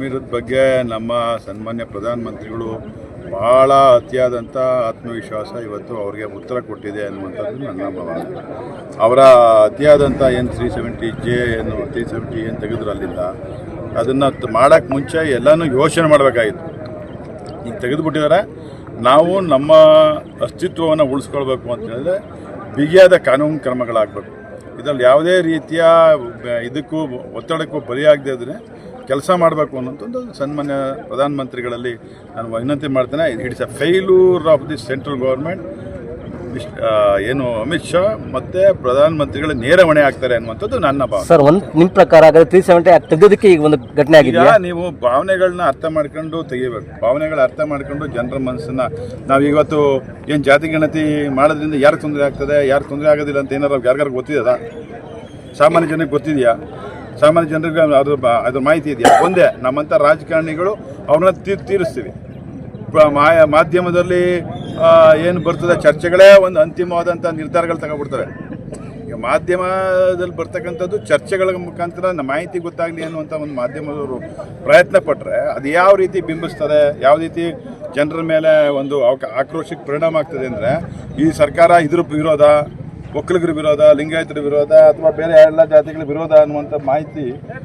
ಕಾಶ್ಮೀರದ ಬಗ್ಗೆ ನಮ್ಮ ಸನ್ಮಾನ್ಯ ಪ್ರಧಾನಮಂತ್ರಿಗಳು ಬಹಳ ಅತಿಯಾದಂಥ ಆತ್ಮವಿಶ್ವಾಸ ಇವತ್ತು ಅವರಿಗೆ ಉತ್ತರ ಕೊಟ್ಟಿದೆ ಅನ್ನುವಂಥದ್ದು ನನ್ನ ಭಾವನೆ. ಅವರ ಅತಿಯಾದಂಥ ಏನು ತ್ರೀ ಸೆವೆಂಟಿ ಜೆ ಏನು ತ್ರೀ ಸೆವೆಂಟಿ ಏನು ತೆಗೆದ್ರು ಅಲ್ಲಿಂದ, ಅದನ್ನು ಮಾಡೋಕ್ಕೆ ಮುಂಚೆ ಎಲ್ಲನೂ ಯೋಚನೆ ಮಾಡಬೇಕಾಗಿತ್ತು. ಈಗ ತೆಗೆದುಬಿಟ್ಟಿದ್ದಾರೆ ನಾವು ನಮ್ಮ ಅಸ್ತಿತ್ವವನ್ನು ಉಳಿಸ್ಕೊಳ್ಬೇಕು ಅಂತ ಹೇಳಿದ್ರೆ ಬಿಗಿಯಾದ ಕಾನೂನು ಕ್ರಮಗಳಾಗಬೇಕು. ಇದರಲ್ಲಿ ಯಾವುದೇ ರೀತಿಯ ಇದಕ್ಕೂ ಒತ್ತಡಕ್ಕೂ ಬಲಿಯಾಗದೇ ಇದ್ರೆ ಕೆಲಸ ಮಾಡಬೇಕು ಅನ್ನೋಂಥದ್ದು ಸನ್ಮಾನ್ಯ ಪ್ರಧಾನಮಂತ್ರಿಗಳಲ್ಲಿ ನಾನು ವಿನಂತಿ ಮಾಡ್ತೇನೆ. It's a failure of the central government ಏನು ಅಮಿತ್ ಶಾ ಮತ್ತೆ ಪ್ರಧಾನಮಂತ್ರಿಗಳ ನೇರ ಹೊಣೆ ಆಗ್ತಾರೆ ಅನ್ನುವಂಥದ್ದು ನನ್ನ ಭಾವನೆ. ಸರ್ ಒಂದು ನಿಮ್ಮ ಪ್ರಕಾರ ಹಾಗಾದ್ರೆ ತ್ರೀ ಸೆವೆಂಟಿ ತೆಗೆಯೋದಕ್ಕೆ ಈಗ ಒಂದು ಘಟನೆ ಆಗಿದೆ ನೀವು ಭಾವನೆಗಳನ್ನ ಅರ್ಥ ಮಾಡ್ಕೊಂಡು ತೆಗಿಬೇಕು ಭಾವನೆಗಳ ಅರ್ಥ ಮಾಡ್ಕೊಂಡು ಜನರ ಮನಸ್ಸನ್ನ ನಾವು ಇವತ್ತು ಏನು ಜಾತಿ ಗಣತಿ ಮಾಡೋದ್ರಿಂದ ಯಾರು ತೊಂದರೆ ಆಗ್ತದೆ ಯಾರು ತೊಂದರೆ ಆಗೋದಿಲ್ಲ ಅಂತ ಏನಾರು ಯಾರಿಗಾರು ಗೊತ್ತಿದೆಯಾ? ಸಾಮಾನ್ಯ ಜನಕ್ಕೆ ಗೊತ್ತಿದೆಯಾ? ಸಾಮಾನ್ಯ ಜನರಿಗೆ ಅದು ಅದ್ರ ಮಾಹಿತಿ ಇದೆಯಾ? ಒಂದೇ, ನಮ್ಮಂಥ ರಾಜಕಾರಣಿಗಳು ಅವ್ರನ್ನ ತೀರ್ ತೀರಿಸ್ತೀವಿ. ಮಾಧ್ಯಮದಲ್ಲಿ ಏನು ಬರ್ತದೆ ಚರ್ಚೆಗಳೇ ಒಂದು ಅಂತಿಮವಾದಂಥ ನಿರ್ಧಾರಗಳು ತಗೊಬಿಡ್ತಾರೆ ಈಗ ಮಾಧ್ಯಮದಲ್ಲಿ ಬರ್ತಕ್ಕಂಥದ್ದು ಚರ್ಚೆಗಳ ಮುಖಾಂತರ ನಮ್ಮ ಮಾಹಿತಿ ಗೊತ್ತಾಗಲಿ ಅನ್ನುವಂಥ ಒಂದು ಮಾಧ್ಯಮದವರು ಪ್ರಯತ್ನ ಪಟ್ಟರೆ ಅದು ಯಾವ ರೀತಿ ಬಿಂಬಿಸ್ತದೆ, ಯಾವ ರೀತಿ ಜನರ ಮೇಲೆ ಒಂದು ಆಕ್ರೋಶಕ್ಕೆ ಪರಿಣಾಮ ಆಗ್ತದೆ ಅಂದರೆ ಈ ಸರ್ಕಾರ ಇದ್ರ ವಿರೋಧ ಒಕ್ಕಲಿಗರ ವಿರೋಧ ಲಿಂಗಾಯತರ ವಿರೋಧ ಅಥವಾ ಬೇರೆ ಎಲ್ಲ ಜಾತಿಗಳ ವಿರೋಧ ಅನ್ನುವಂಥ ಮಾಹಿತಿ